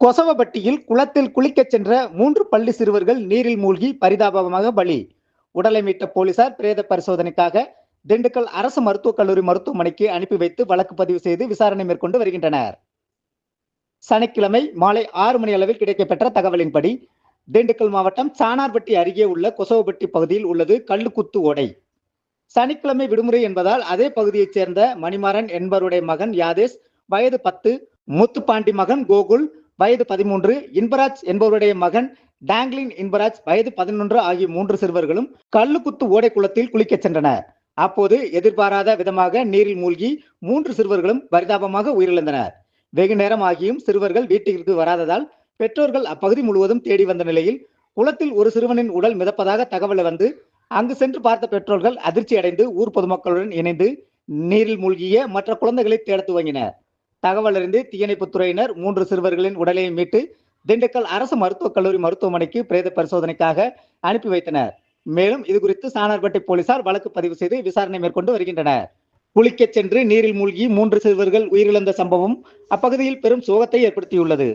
கொசவப்பட்டியில் குளத்தில் குளிக்கச் சென்ற மூன்று பள்ளி சிறுவர்கள் நீரில் மூழ்கி பரிதாபமாக பலி. உடலை மீட்ட போலீசார் பிரேத பரிசோதனைக்காக திண்டுக்கல் அரசு மருத்துவக் கல்லூரி மருத்துவமனைக்கு அனுப்பி வைத்து வழக்கு பதிவு செய்து விசாரணை மேற்கொண்டு வருகின்றனர். சனிக்கிழமை மாலை ஆறு மணி அளவில் கிடைக்கப்பெற்ற தகவலின்படி திண்டுக்கல் மாவட்டம் சானார்பட்டி அருகே உள்ள கொசவப்பட்டி பகுதியில் உள்ளது கல்லுக்குத்து ஓடை. சனிக்கிழமை விடுமுறை என்பதால் அதே பகுதியைச் சேர்ந்த மணிமாறன் என்பவருடைய மகன் யாதேஷ் வயது பத்து முத்துப்பாண்டி மகன் கோகுல் வயது பதிமூன்று இன்பராஜ் என்பவருடைய மகன் டாங்லின் இன்பராஜ் வயது பதினொன்று ஆகிய மூன்று சிறுவர்களும் கல்லுக்குத்து ஓடை குளத்தில் குளிக்கச் சென்றனர். அப்போது எதிர்பாராத விதமாக நீரில் மூழ்கி மூன்று சிறுவர்களும் பரிதாபமாக உயிரிழந்தனர். வெகு நேரம் ஆகியும் சிறுவர்கள் வீட்டிற்கு வராததால் பெற்றோர்கள் அப்பகுதி முழுவதும் தேடி வந்த நிலையில் குளத்தில் ஒரு சிறுவனின் உடல் மிதப்பதாக தகவல் வந்து அங்கு சென்று பார்த்த பெற்றோர்கள் அதிர்ச்சி அடைந்து ஊர் பொதுமக்களுடன் இணைந்து நீரில் மூழ்கிய மற்ற குழந்தைகளை தேட துவங்கினர். தகவல் அறிந்து தீயணைப்பு துறையினர் மூன்று சிறுவர்களின் உடலை மீட்டு திண்டுக்கல் அரசு மருத்துவக் கல்லூரி மருத்துவமனைக்கு பிரேத பரிசோதனைக்காக அனுப்பி வைத்தனர். மேலும் இது குறித்து சானார்பட்டை போலீசார் வழக்கு பதிவு செய்து விசாரணை மேற்கொண்டு வருகின்றனர். குளிக்கச் சென்று நீரில் மூழ்கி மூன்று சிறுவர்கள் உயிரிழந்த சம்பவம் அப்பகுதியில் பெரும் சோகத்தை ஏற்படுத்தியுள்ளது.